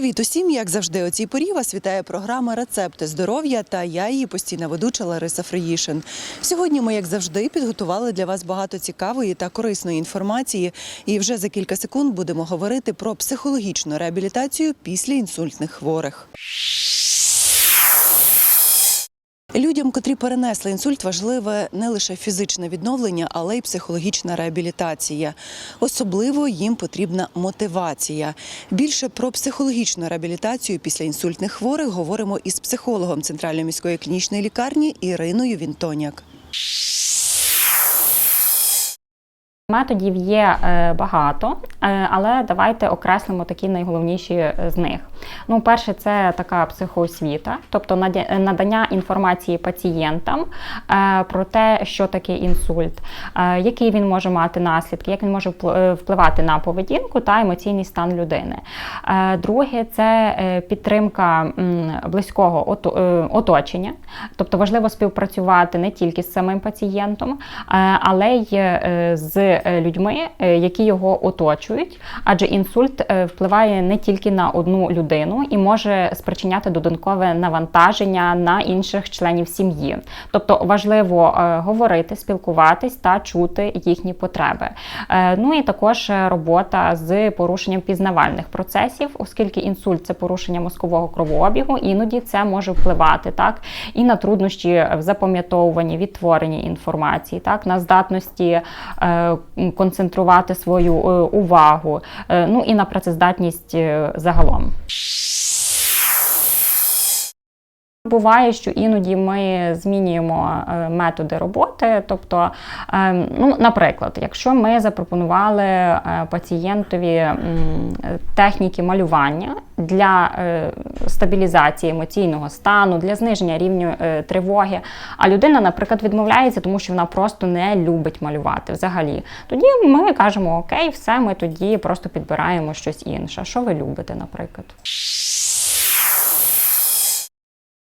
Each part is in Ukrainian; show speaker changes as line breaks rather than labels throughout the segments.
Привіт усім! Як завжди, о цій порі вас вітає програма Рецепти здоров'я та я її постійна ведуча Лариса Фриїшин. Сьогодні ми, як завжди, підготували для вас багато цікавої та корисної інформації. І вже за кілька секунд будемо говорити про психологічну реабілітацію після інсультних хворих. Людям, котрі перенесли інсульт, важливе не лише фізичне відновлення, але й психологічна реабілітація. Особливо їм потрібна мотивація. Більше про психологічну реабілітацію після інсультних хворих говоримо із психологом Центральної міської клінічної лікарні Іриною Вінтоняк.
Методів є е, багато, е, але давайте окреслимо такі найголовніші е, з них. Ну, перше, це така психоосвіта, тобто надання інформації пацієнтам про те, що таке інсульт, які він може мати наслідки, як він може впл- впливати на поведінку та емоційний стан людини. Друге, це підтримка близького оточення, тобто важливо співпрацювати не тільки з самим пацієнтом, але й з людьми, е, які його оточують, адже інсульт е, впливає не тільки на одну людину і може спричиняти додаткове навантаження на інших членів сім'ї. Тобто важливо е, говорити, спілкуватись та чути їхні потреби. Е, Ну і також е, робота з порушенням пізнавальних процесів, оскільки інсульт це порушення мозкового кровообігу, іноді це може впливати так і на труднощі в запам'ятовуванні, відтворенні інформації, так на здатності е, концентрувати свою е, увагу, е, ну і на працездатність е, загалом. Буває, що іноді ми змінюємо е, методи роботи. Тобто, е, ну, наприклад, якщо ми запропонували е, пацієнтові техніки малювання для е, стабілізації емоційного стану, для зниження рівню тривоги, а людина, наприклад, відмовляється, тому що вона просто не любить малювати взагалі, тоді ми кажемо: Окей, все, ми тоді просто підбираємо щось інше. Що ви любите, наприклад?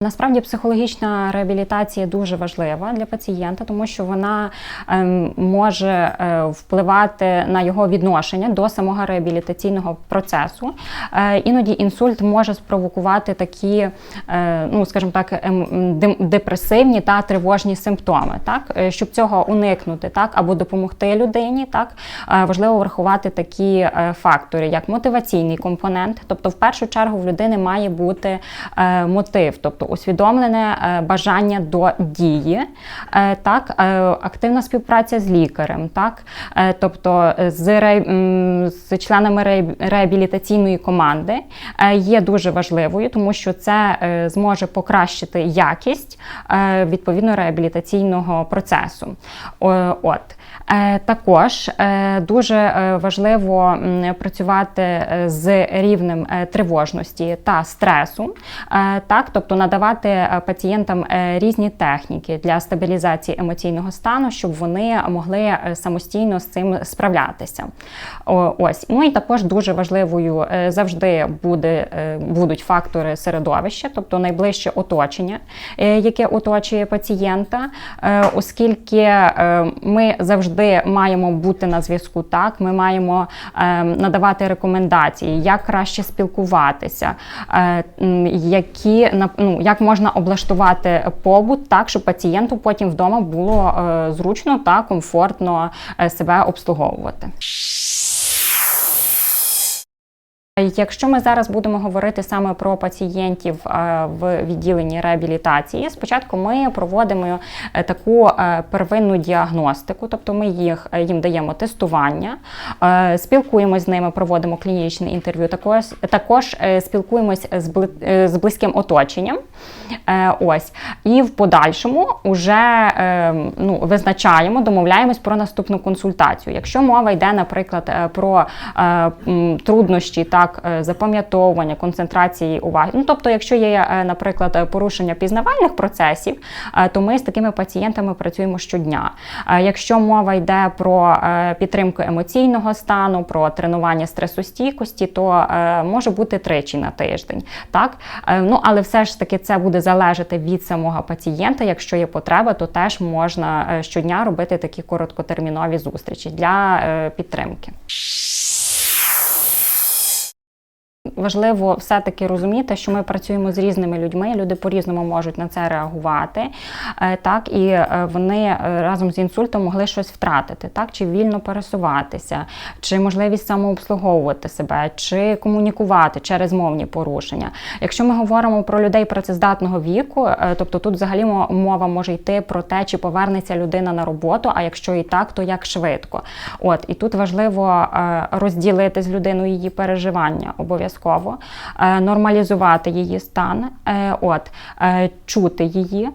Насправді психологічна реабілітація дуже важлива для пацієнта, тому що вона ем, може е, впливати на його відношення до самого реабілітаційного процесу. Е, іноді інсульт може спровокувати такі, е, ну скажімо так, ем, депресивні та тривожні симптоми. Так, щоб цього уникнути, так або допомогти людині, так важливо врахувати такі фактори, як мотиваційний компонент, тобто в першу чергу в людини має бути мотив, тобто усвідомлене е, бажання до дії, е, так, е, активна співпраця з лікарем, так, тобто з, з членами ре- реабілітаційної команди є дуже важливою, тому що це зможе покращити якість відповідно реабілітаційного процесу. От. Також дуже важливо працювати з рівнем тривожності та стресу, так, тобто надавати е, пацієнтам е, різні техніки для стабілізації емоційного стану, щоб вони могли е, самостійно з цим справлятися. Ось ну і також дуже важливою завжди буде будуть фактори середовища, тобто найближче оточення, яке оточує пацієнта, оскільки ми завжди маємо бути на зв'язку. Так, ми маємо надавати рекомендації, як краще спілкуватися, які ну, як можна облаштувати побут так, щоб пацієнту потім вдома було е, зручно та комфортно е, себе обслуговувати. Якщо ми зараз будемо говорити саме про пацієнтів е, в відділенні реабілітації, спочатку ми проводимо е, таку е, первинну діагностику, тобто ми їх їм даємо тестування, спілкуємось з ними, проводимо клінічне інтерв'ю. Також також спілкуємось з бли- з близьким оточенням. Ось і в подальшому вже ну, визначаємо, домовляємось про наступну консультацію. Якщо мова йде, наприклад, про труднощі так е, запам'ятовування, концентрації уваги. Ну тобто, якщо є, е, наприклад, порушення пізнавальних процесів, е, то ми з такими пацієнтами працюємо щодня. Якщо мова йде про підтримку емоційного стану, про тренування стресостійкості, то може бути тричі на тиждень. Так? Ну, але все ж таки це буде залежати від самого пацієнта. Якщо є потреба, то теж можна щодня робити такі короткотермінові зустрічі для підтримки. Важливо все-таки розуміти, що ми працюємо з різними людьми. Люди по-різному можуть на це реагувати. Е, Так, і е, вони е, разом з інсультом могли щось втратити, так, чи вільно пересуватися, чи можливість самообслуговувати себе, чи комунікувати через мовні порушення. Якщо ми говоримо про людей працездатного віку, тобто тут взагалі мова може йти про те, чи повернеться людина на роботу, а якщо і так, то як швидко. От і тут важливо розділити з людиною її переживання обов'язково, е, нормалізувати її стан, е, от е, чути її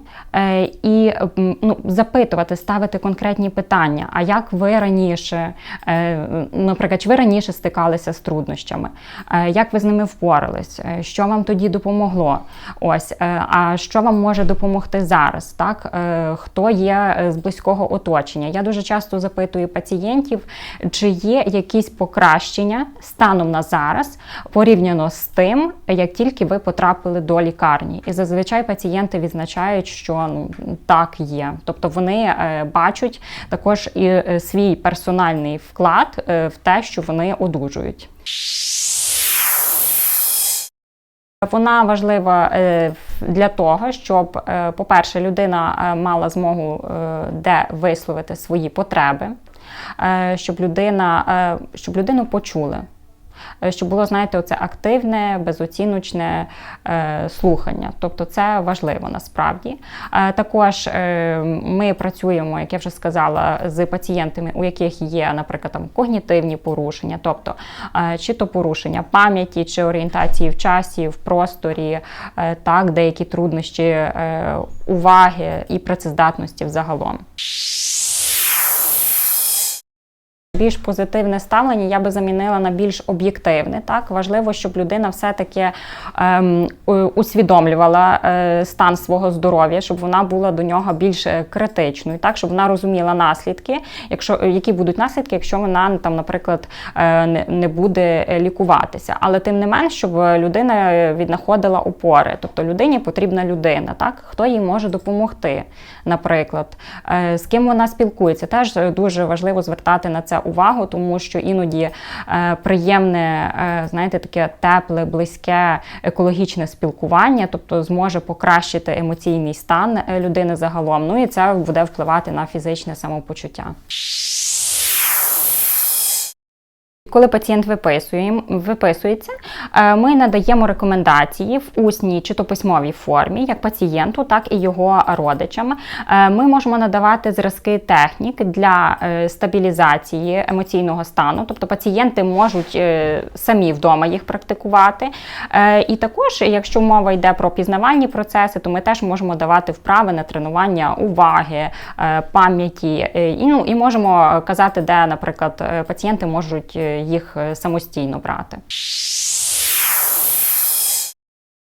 і ну, запитувати, ставити конкретні питання. А як ви раніше, наприклад, чи ви раніше стикалися з труднощами? Як ви з ними впорались? Що вам тоді допомогло? Ось, а що вам може допомогти зараз? Так, хто є з близького оточення? Я дуже часто запитую пацієнтів, чи є якісь покращення станом на зараз порівняно з тим, як тільки ви потрапили до лікарні. І зазвичай пацієнти відзначають, що ну так є. Тобто вони е, бачать також і е, свій персональний вклад е, в те, що вони одужують. Вона важлива для того, щоб, по-перше, людина мала змогу де висловити свої потреби, щоб людина, щоб людину почули. Е, Щоб було, знаєте, оце активне, безоціночне е, слухання. Тобто це важливо насправді. Е, також е, ми працюємо, як я вже сказала, з пацієнтами, у яких є, наприклад, там когнітивні порушення, тобто е, чи то порушення пам'яті, чи орієнтації в часі, в просторі, е, так, деякі труднощі е, уваги і працездатності взагалом. Більш позитивне ставлення я би замінила на більш об'єктивне. Так важливо, щоб людина все-таки ем, усвідомлювала е, стан свого здоров'я, щоб вона була до нього більш е, критичною, так щоб вона розуміла наслідки, якщо які будуть наслідки, якщо вона там, наприклад, е, не, буде е, лікуватися. Але тим не менш, щоб людина е, віднаходила опори, тобто людині потрібна людина, так хто їй може допомогти, наприклад, Е, з ким вона спілкується. Теж е, дуже важливо звертати на це увагу, тому що іноді е, приємне, е, знаєте, таке тепле, близьке, екологічне спілкування, тобто зможе покращити емоційний стан е, людини загалом. Ну і це буде впливати на фізичне самопочуття. Коли пацієнт виписує, виписується, е, ми надаємо рекомендації в усній чи то письмовій формі, як пацієнту, так і його родичам. Е, Ми можемо надавати зразки технік для е, стабілізації емоційного стану, тобто пацієнти можуть самі вдома їх практикувати. І також, якщо мова йде про пізнавальні процеси, то ми теж можемо давати вправи на тренування уваги, пам'яті, і, ну, і можемо казати, де, наприклад, пацієнти можуть їх е, самостійно брати.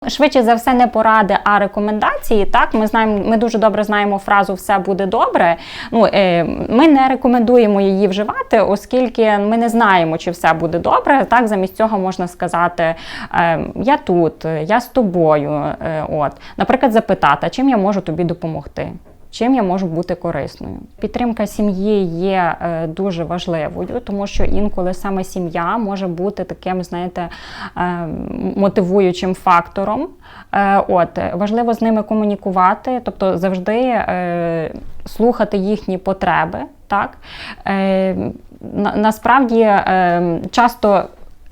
Швидше за все, не поради, а рекомендації. Так, ми знаємо, ми дуже добре знаємо фразу Все буде добре. Ну е, ми не рекомендуємо її вживати, оскільки ми не знаємо, чи все буде добре. Так, замість цього можна сказати е, Я тут, я з тобою. От, наприклад, запитати, чим я можу тобі допомогти. Чим я можу бути корисною? Підтримка сім'ї є е, дуже важливою, тому що інколи саме сім'я може бути таким, знаєте, е, мотивуючим фактором. Е, от важливо з ними комунікувати, тобто завжди слухати їхні потреби. Так насправді часто.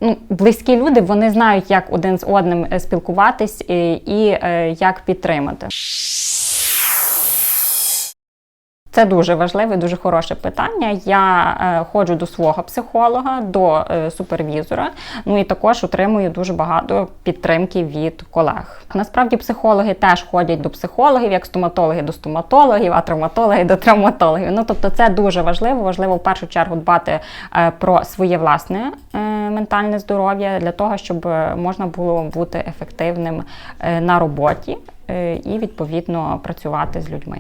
Ну, близькі люди вони знають, як один з одним спілкуватись і, і як підтримати. Це дуже важливе, дуже хороше питання. Я е, ходжу до свого психолога, до е, супервізора. Ну і також отримую дуже багато підтримки від колег. Насправді психологи теж ходять до психологів, як стоматологи до стоматологів, а травматологи до травматологів. Ну тобто, це дуже важливо. Важливо в першу чергу дбати е, про своє власне ментальне здоров'я для того, щоб можна було бути ефективним на роботі і відповідно працювати з людьми.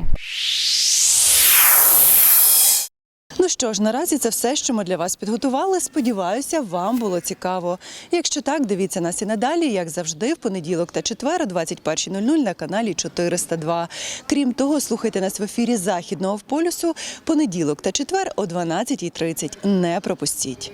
Ну що ж, наразі це все, що ми для вас підготували. Сподіваюся, вам було цікаво. Якщо так, дивіться нас і надалі, як завжди, в понеділок та четвер о 21.00 на каналі 402. Крім того, слухайте нас в ефірі Західного полюсу понеділок та четвер о 12.30. Не пропустіть.